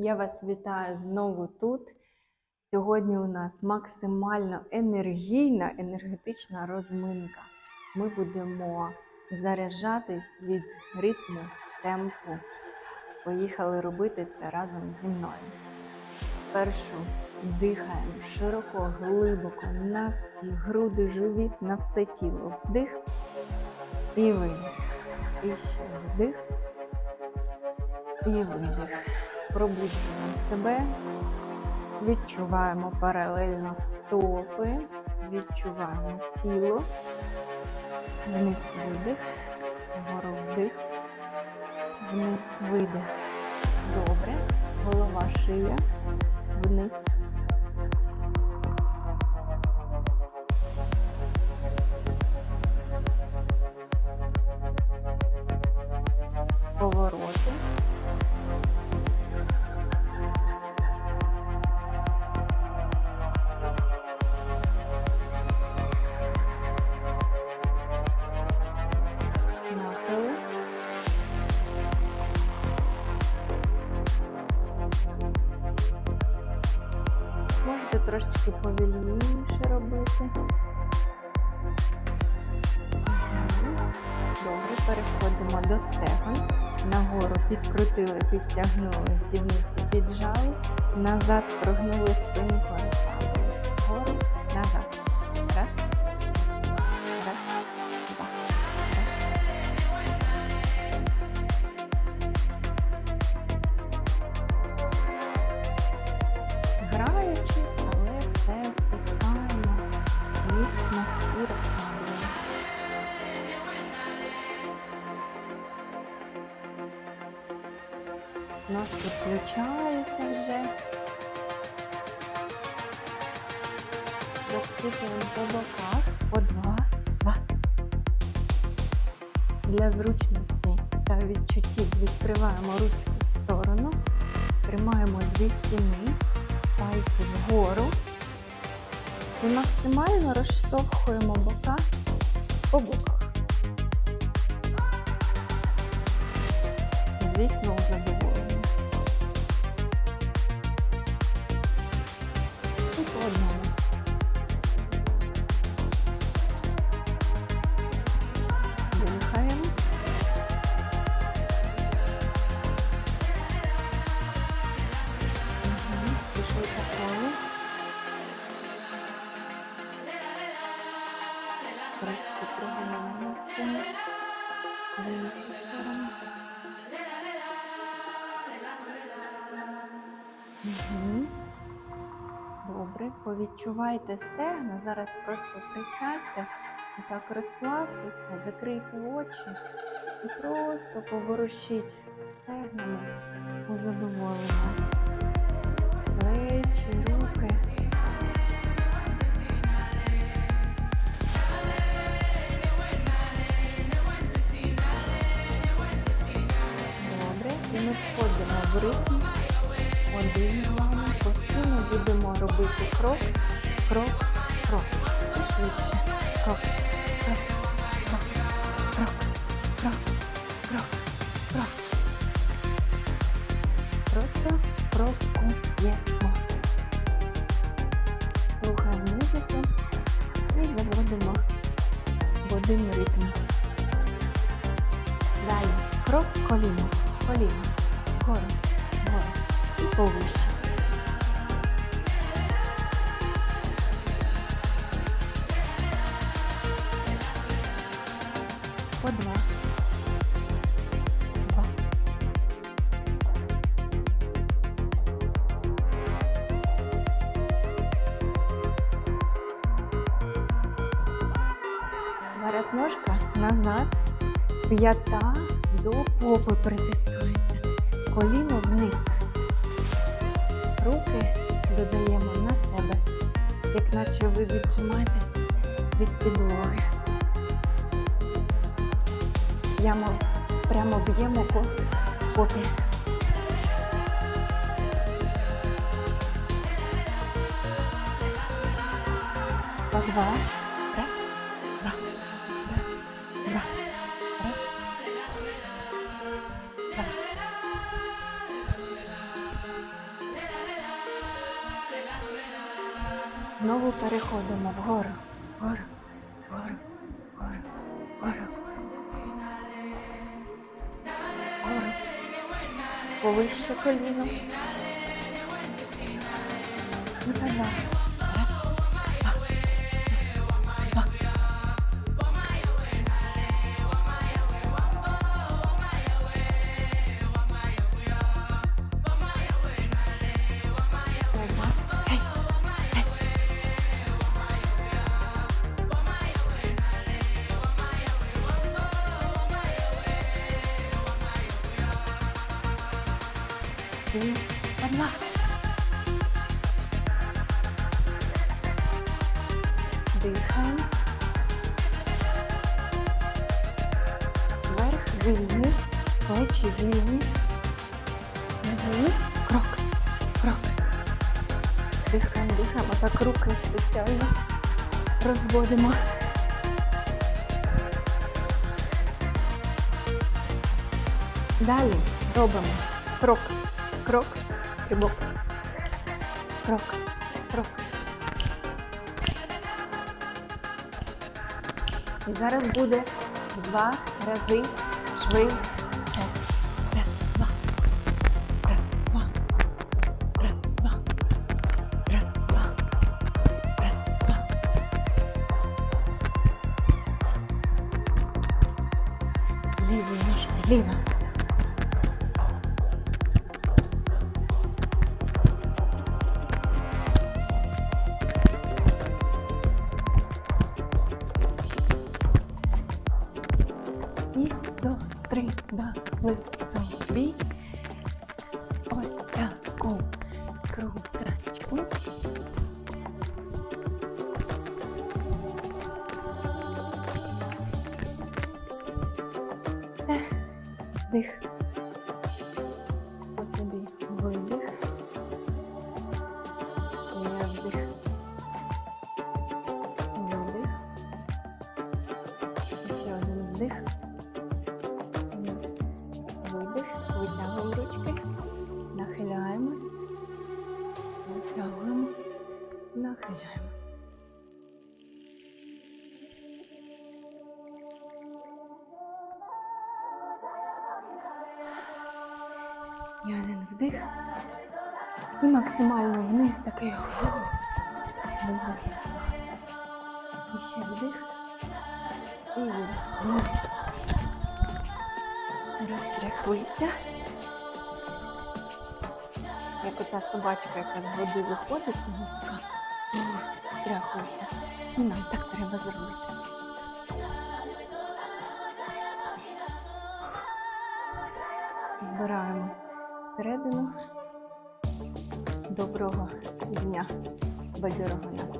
Я вас вітаю знову тут. Сьогодні у нас максимально енергійна, енергетична розминка. Ми будемо заряджатись від ритму, темпу. Поїхали робити це разом зі мною. Спершу дихаємо широко, глибоко на всі груди, живіт, на все тіло. Вдих і видих. І ще вдих і видих. Пробуджуємо себе, відчуваємо паралельно стопи, відчуваємо тіло, вниз видих, вгору вдих, вниз видих. Добре. Голова шия, вниз. Можете трошечки повільніше робити. Добре, переходимо до стегон. Нагору підкрутили, підтягнули, сідниці піджали, назад прогнули спинку, Ножки вже. Розкрутили по боках по два, два. Для зручності та відчуттів відкриваємо ручку в сторону, тримаємо дві стіни, пальці вгору і максимально розштовхуємо бока по боках. Звісно, у Добре, повідчувайте стегна. Зараз просто присядьте так розслабтеся, закрийте очі і просто поворушіть стегнами у задоволення. Плечі, руки. Вами постійно будемо робити крок, крок, крок. Крок, крок, крок, крок, крок, крок, крок. Просто крокуємо. Слухаємо музику і заводимо один ритм. Далі. Крок, коліно, коліно, вгору, вгору і повище. По два. Два. Зараз ножка назад, п'ята до попи притискається, коліно вниз. Руки додаємо на себе, як наче ви відчимаєтесь від підлоги. Прямо, прямо б'ємо по попі. По. Знову переходимо вгору, вгору, вгору, вгору, вгору. Вгору. Повище коліно. І давай. Три, одна. Дихаємо. Вверх вільні, плечі вільні. Угу. Крок, крок. Дихаємо, дихаємо. Так руки спеціально розводимо. Далі робимо крок, крок, рибок, Крок, крок. І зараз буде два рази швидше. Дали собі ось таку крутачку. Та Дих. Ось собі видих. Ще вдих. Видих. Ще один вдих. Нахиляємо. І один вдих. І максимально вниз такий вдих. І ще вдих. І видих. Розтряхується. Як ота собачка, яка з води виходить, вона розтряхується. І нам так треба зробити. Збираємось всередину. Доброго дня, бадьорого настрою.